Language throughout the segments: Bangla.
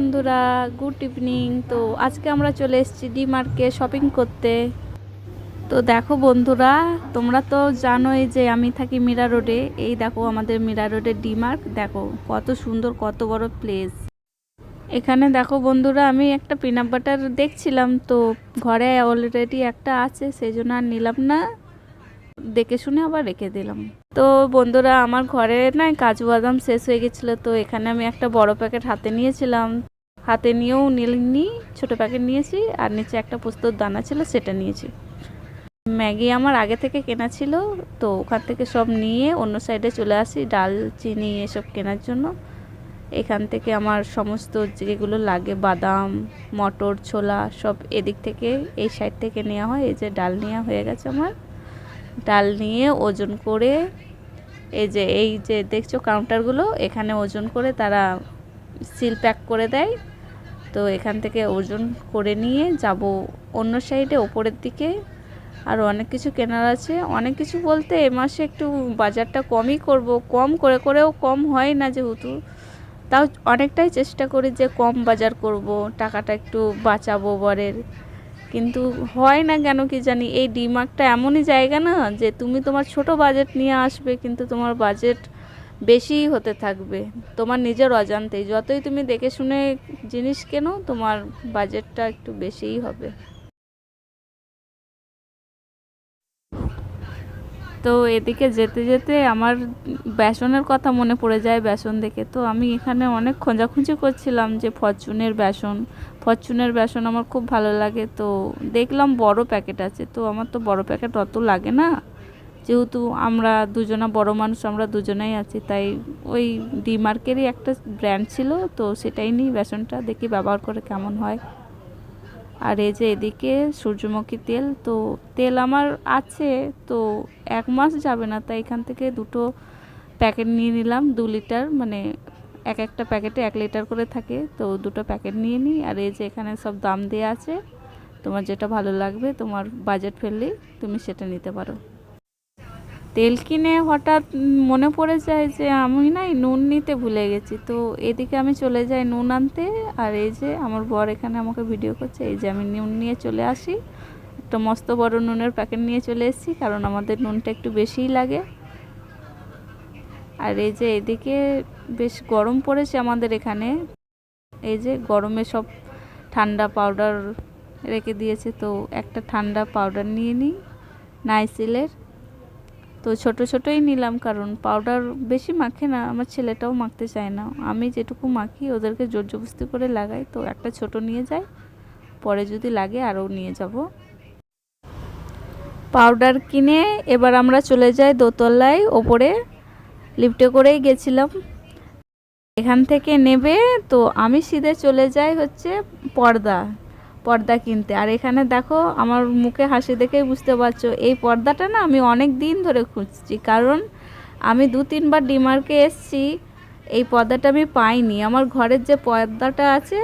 বন্ধুরা গুড ইভিনিং তো আজকে আমরা চলে এসেছি ডি মার্কে শপিং করতে। তো দেখো বন্ধুরা, তোমরা তো জানোই যে আমি থাকি মীরা রোডে। এই দেখো আমাদের মীরা রোডের ডি মার্ক দেখো কত সুন্দর, কত বড় প্লেস এখানে দেখো বন্ধুরা, আমি একটা পিনাট বাটার দেখছিলাম। তো ঘরে অলরেডি একটা আছে, সেই জন্য আর নিলাম না। দেখে শুনে আবার রেখে দিলাম। তো বন্ধুরা, আমার ঘরে না কাজু বাদাম শেষ হয়ে গেছিল। তো এখানে আমি একটা বড় প্যাকেট হাতে নিয়েছিলাম। হাতে নিয়েও নীল নিইনি, ছোটো প্যাকেট নিয়েছি আর নিচে একটা পোস্তর দানা ছিল সেটা নিয়েছি। ম্যাগি আমার আগে থেকে কেনা ছিল, তো ওখান থেকে সব নিয়ে অন্য সাইডে চলে আসি ডাল, চিনি এসব কেনার জন্য। এখান থেকে আমার সমস্ত যেগুলো লাগে, বাদাম, মটর, ছোলা, সব এদিক থেকে, এই সাইড থেকে নেওয়া হয়। এই যে ডাল নেওয়া হয়ে গেছে আমার। ডাল নিয়ে ওজন করে, এই যে এই যে দেখছ কাউন্টারগুলো এখানে ওজন করে তারা সিল প্যাক করে দেয়। তো এখান থেকে ওজন করে নিয়ে যাব অন্য সাইডে, ওপরের দিকে। আর অনেক কিছু কেনার আছে। অনেক কিছু বলতে এ মাসে একটু বাজারটা কমই করব। কম করে করেও কম হয় না যেহেতু। তাও অনেকটাই চেষ্টা করি যে কম বাজার করব, টাকাটা একটু বাঁচাবো বরের। কিন্তু হয় না কেন কি জানি, এই ডিমার্কটা এমনই জায়গা না যে তুমি তোমার ছোট বাজেট নিয়ে আসবে, কিন্তু তোমার বাজেট বেশিই হতে থাকবে। তোমার নিজের অজান্তেই যতই তুমি দেখে শুনে জিনিস কেনো, তোমার বাজেটটা একটু বেশিই হবে। তো এদিকে যেতে যেতে আমার বেসনের কথা মনে পড়ে যায় বেসন দেখে। তো আমি এখানে অনেক খোঁজাখুঁজি করছিলাম যে ফরচুনের বেসন। ফরচুনের বেসন আমার খুব ভালো লাগে। তো দেখলাম বড় প্যাকেট আছে। তো আমার তো বড় প্যাকেট অত লাগে না। যেহেতু আমরা দুজনা বড় মানুষ, আমরা দুজনেই আছি, তাই ওই ডিমার্কেরই একটা ব্র্যান্ড ছিল, তো সেটাই নিই বেসনটা দেখি ব্যবহার করে কেমন হয়। আর এই যে এদিকে সূর্যমুখী তেল, তো তেল আমার আছে, তো এক মাস যাবে না, তাই এখান থেকে দুটো প্যাকেট নিয়ে নিলাম, দু লিটার মানে এক একটা প্যাকেটে এক লিটার করে থাকে, তো দুটো প্যাকেট নিয়ে নিই। আর এই যে এখানে সব দাম দেওয়া আছে, তোমার যেটা ভালো লাগবে, তোমার বাজেট ফেললেই তুমি সেটা নিতে পারো। তেল কিনে হঠাৎ মনে পড়ে যায় যে আমি না নুন নিতে ভুলে গেছি। তো এদিকে আমি চলে যাই নুন আনতে আর এই যে আমার বর এখানে আমাকে ভিডিও করছে, এই যে আমি নুন নিয়ে চলে আসি। একটা মস্ত বড় নুনের প্যাকেট নিয়ে চলে এসেছি কারণ আমাদের নুনটা একটু বেশিই লাগে। আর এই যে এদিকে বেশ গরম পড়েছে আমাদের এখানে। এই যে গরমে সব ঠান্ডা পাউডার রেখে দিয়েছে, তো একটা ঠান্ডা পাউডার নিয়ে নিই, নাইসিলের। তো ছোট ছোটোই নিলাম, কারণ পাউডার বেশি মাখে না, আমার ছেলেটাও মাখতে চায় না। আমি যেটুকু মাখি, ওদেরকে জোর জবস্তি করে লাগাই। তো একটা ছোট নিয়ে যাই পরে যদি লাগে আরও নিয়ে যাব। পাউডার কিনে এবার আমরা চলে যাই দোতলায়, ওপরে। লিফটে করেই গেছিলাম। এখান থেকে নেবে, তো আমি সিধে চলে যাই হচ্ছে পর্দা। পর্দা কিনতে। আর এখানে দেখো আমার মুখে হাসি দেখেই বুঝতে পারছ, এই পর্দাটা না আমি অনেক দিন ধরে খুঁজছি। কারণ আমি দু তিনবার ডিমার্কে এসছি, এই পর্দাটা আমি পাইনি। আমার ঘরের যে পর্দাটা আছে,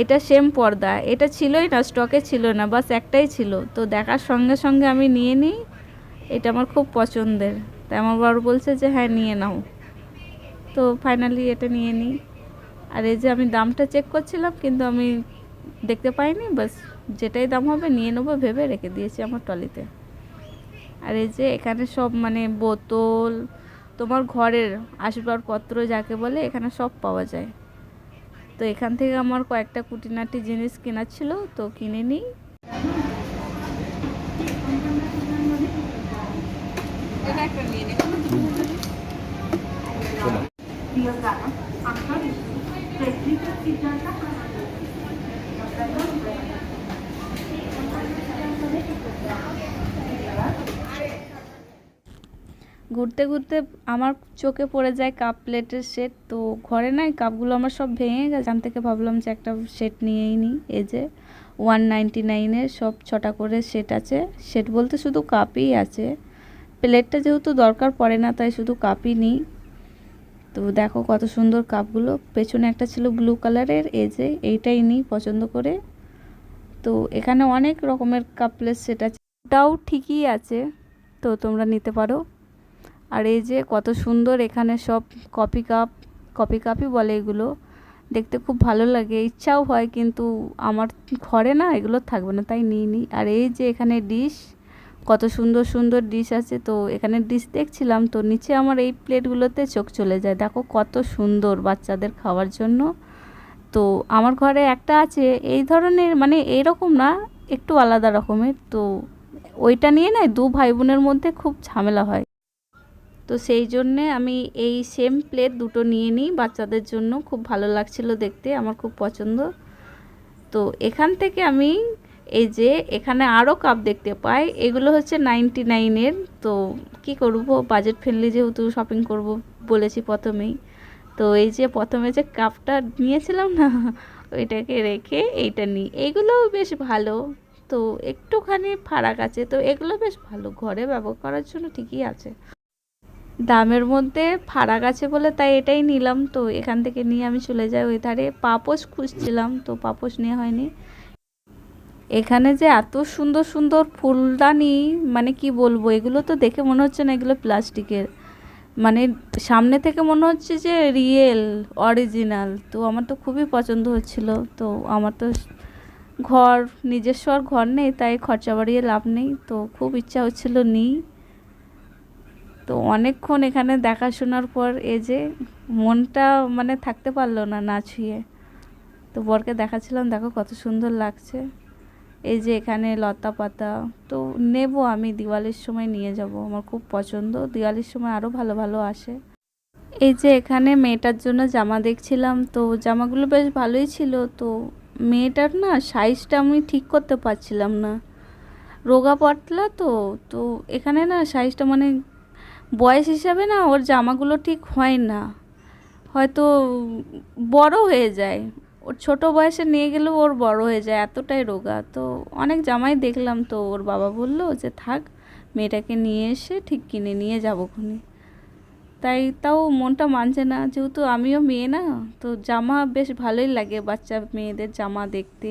এটা সেম পর্দা। এটা ছিলই না স্টকে ছিল না, বাস একটাই ছিল। তো দেখার সঙ্গে সঙ্গে আমি নিয়ে নিই, এটা আমার খুব পছন্দের। তাই আমার বড় বলছে যে হ্যাঁ নিয়ে নাও। তো ফাইনালি এটা নিয়ে নিই। আর এই যে আমি দামটা চেক করছিলাম, কিন্তু আমি দেখতে পাইনি, বাস যেটাই দাম হবে নিয়ে নেব, ভেবে রেখে দিয়েছি আমার টলিতে আর এই যে এখানে সব মানে বোতল, তোমার ঘরের আসবাবপত্র যাকে বলে, এখানে সব পাওয়া যায়। তো এখান থেকে আমার কয়েকটা কুটিনাটি জিনিস কেনার ছিল, তো কিনে নিই। ঘুরতে ঘুরতে আমার চোখে পড়ে যায় কাপ প্লেটের সেট তো ঘরে নাই কাপগুলো আমার সব ভেঙে গেছে। জান থেকে ভাবলাম যে একটা সেট নিয়েই নিই। এই যে ওয়ান নাইনটি নাইনের সব ছটা করে সেট আছে। সেট বলতে শুধু কাপই আছে। প্লেটটা যেহেতু দরকার পড়ে না, তাই শুধু কাপই নিই। তো দেখো কত সুন্দর কাপগুলো। পেছনে একটা ছিল ব্লু কালারের এই যে এইটাই নিই পছন্দ করে। তো এখানে অনেক রকমের কাপ প্লেট সেট আছে। ওটাও ঠিকই আছে, তো তোমরা নিতে পারো। আর এই যে কত সুন্দর এখানে সব কপি কাপ, কপি কাপই বলে এগুলো। দেখতে খুব ভালো লাগে, ইচ্ছাও হয় কিন্তু আমার ঘরে না এগুলো থাকবে না, তাই নিই। নি আর এই যে এখানে ডিশ, কত সুন্দর সুন্দর ডিশ আছে, তো এখানে ডিশ দেখছিলাম, তো নিচে আমার এই প্লেটগুলোতে চোখ চলে যায়। দেখো কত সুন্দর বাচ্চাদের খাওয়ার জন্য। তো আমার ঘরে একটা আছে, এই ধরনের মানে এইরকম না, একটু আলাদা রকমের। তো ওইটা নিয়ে না দু ভাই বোনের মধ্যে খুব ঝামেলা হয়। তো সেই জন্যে আমি এই সেম প্লেট দুটো নিয়ে নিই। বাচ্চাদের জন্য খুব ভালো লাগছিল দেখতে, আমার খুব পছন্দ। তো এখান থেকে আমি এই যে এখানে আরও কাপ দেখতে পাই, এগুলো হচ্ছে নাইনটি নাইনের তো কি করব? বাজেট ফ্রেন্ডলি যেহেতু শপিং করব বলেছি প্রথমেই। তো এই যে প্রথমে যে কাপটা নিয়েছিলাম না, ওইটাকে রেখে এইটা নিই। এইগুলোও বেশ ভালো। তো একটুখানি ফারাক আছে। তো এগুলো বেশ ভালো। ঘরে ব্যবহার করার জন্য ঠিকই আছে। দামের মধ্যে ফারাক আছে বলে তাই এটাই নিলাম। তো এখান থেকে নিয়ে আমি চলে যাই ওই ধারে পাপোশ খুঁজছিলাম, তো পাপোশ নেওয়া হয়নি। এখানে যে এত সুন্দর সুন্দর ফুলদানি মানে কি বলব, এগুলো তো দেখে মনে হচ্ছে না এগুলো প্লাস্টিকের। মানে সামনে থেকে মনে হচ্ছে যে রিয়েল, অরিজিনাল। তো আমার তো খুবই পছন্দ হচ্ছিল। তো আমার তো ঘর, নিজস্ব আর ঘর নেই, তাই খরচা বাড়িয়ে লাভ নেই। তো খুব ইচ্ছা হচ্ছিল নিই। তো অনেকক্ষণ এখানে দেখাশোনার পর এ যে মনটা মানে থাকতে পারল না না ছুঁয়ে। তো বরকে দেখাচ্ছিলাম, দেখো কত সুন্দর লাগছে। এই যে এখানে লতা পাতা। তো নেব আমি, দিওয়ালির সময় নিয়ে যাব, আমার খুব পছন্দ। দিওয়ালির সময় আরও ভালো ভালো আসে। এই যে এখানে মেয়েটার জন্য জামা দেখছিলাম, তো জামাগুলো বেশ ভালোই ছিল। তো মেয়েটার না সাইজটা আমি ঠিক করতে পারছিলাম না। রোগা পাতলা তো তো এখানে না সাইজটা মানে বয়স হিসাবে না ওর জামাগুলো ঠিক হয় না। হয়তো বড় হয়ে যায়। ওর ছোট বয়সে নিয়ে গেলেও ওর বড় হয়ে যায়, এতটাই রোগা। তো অনেক জামাই দেখলাম তো, ওর বাবা বলল যে, থাক, মেয়েটাকে নিয়ে এসে ঠিক কিনে নিয়ে যাব খুনি। তাই তাও মনটা মানছে না, যেহেতু আমিও মেয়ে না, তো জামা বেশ ভালোই লাগে বাচ্চা মেয়েদের জামা দেখতে।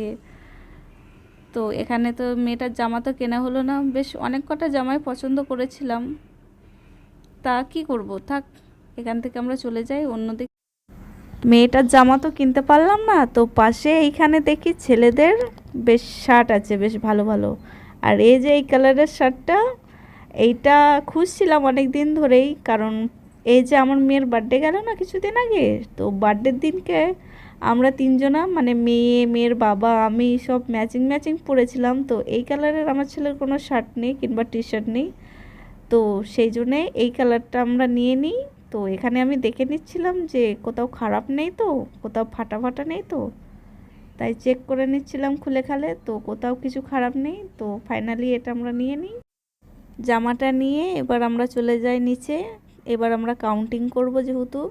তো এখানে তো মেয়েটার জামা তো কেনা হলো না, বেশ অনেক কটা জামাই পছন্দ করেছিলাম। তা কি করব? থাক, এখান থেকে আমরা চলে যাই, অন্যদিকে। মেয়েটার জামা তো কিনতে পারলাম না, তো পাশে এইখানে দেখি ছেলেদের বেশ শার্ট আছে, বেশ ভালো ভালো। আর এই যে এই কালারের শার্টটা, এইটা খুঁজছিলাম অনেক দিন ধরেই, কারণ এই যে আমার মেয়ের বার্থডে গেল না কিছুদিন আগে, তো বার্থডের দিনকে আমরা তিনজনা মানে মেয়ে, মেয়ের বাবা, আমি সব ম্যাচিং ম্যাচিং পরেছিলাম, তো এই কালারের আমার ছেলের কোনো শার্ট নেই কিংবা টি শার্ট নেই। তো সেই জন্যে এই কালারটা আমরা নিয়ে নিই। তো এখানে আমি দেখে নিচ্ছিলাম যে কোথাও খারাপ নেই তো, কোথাও ফাটা ফাটা নেই তো। তাই চেক করে নিচ্ছিলাম খুলে খালে, তো কোথাও কিছু খারাপ নেই। তো ফাইনালি এটা আমরা নিয়ে নিই। জামাটা নিয়ে এবার আমরা চলে যাই নিচে। এবার আমরা কাউন্টিং করব যেহেতু।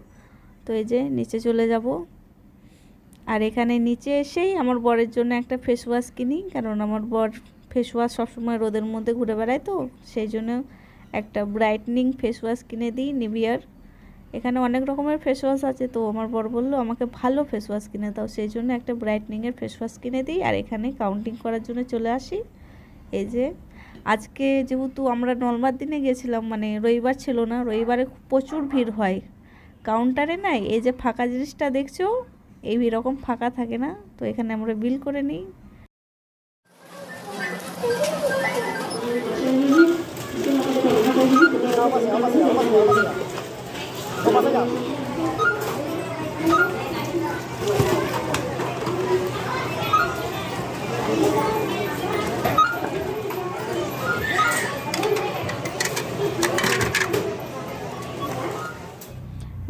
তো এই যে নিচে চলে যাব। আর এখানে নিচে এসেই আমার বরের জন্য একটা ফেস ওয়াশ কিনি, কারণ আমার বর ফেস ওয়াশ সবসময় রোদের মধ্যে ঘুরে বেড়ায় তো, সেই জন্য একটা ব্রাইটনিং ফেস ওয়াশ কিনে দিই নিভিয়ার এখানে অনেক রকমের ফেস ওয়াশ আছে, তো আমার বর বলল, আমাকে ভালো ফেস ওয়াশ কিনে দাও। সেই জন্য একটা ব্রাইটনিংয়ের ফেস ওয়াশ কিনে দিই, আর এখানে কাউন্টিং করার জন্য চলে আসি। এই যে, আজকে যেহেতু আমরা নলমার দিনে গেছিলাম মানে রবিবার ছিল না, রবিবারে প্রচুর ভিড় হয়। কাউন্টারে নাই, এই যে ফাঁকা জিনিসটা দেখছ, এই রকম ফাঁকা থাকে না, তো এখানে আমরা বিল করে নিই।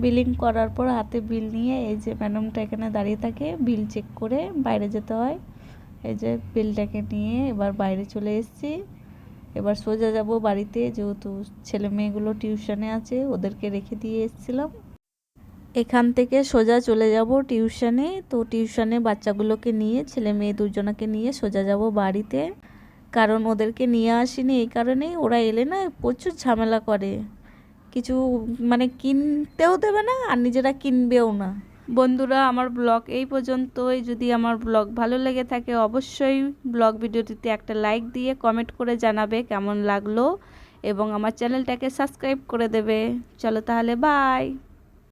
বিলিং করার পর হাতে বিল নিয়ে এই যে ম্যাডামটা এখানে দাঁড়িয়ে থাকে বিল চেক করে বাইরে যেতে হয়। এই যে বিলটাকে নিয়ে এবার বাইরে চলে এসেছি। এবার সোজা যাব বাড়িতে, যেহেতু ছেলে মেয়েগুলো টিউশনে আছে, ওদেরকে রেখে দিয়ে এসেছিলাম। এখান থেকে সোজা চলে যাব টিউশনে, তো টিউশনে বাচ্চাগুলোকে নিয়ে, ছেলে মেয়ে দুজনাকে নিয়ে সোজা যাব বাড়িতে। কারণ ওদেরকে নিয়ে আসিনি এই কারণেই, ওরা এলে না প্রচুর ঝামেলা করে। কিছু মানে কিনতেও দেবে না, আর নিজেরা কিনবেও না। বন্ধুরা, আমার ব্লগ এই পর্যন্তই। যদি আমার ব্লগ ভালো লেগে থাকে, অবশ্যই ব্লগ ভিডিওটিতে একটা লাইক দিয়ে কমেন্ট করে জানাবে কেমন লাগল এবং আমার চ্যানেলটাকে সাবস্ক্রাইব করে দেবে। চলো তাহলে, বাই!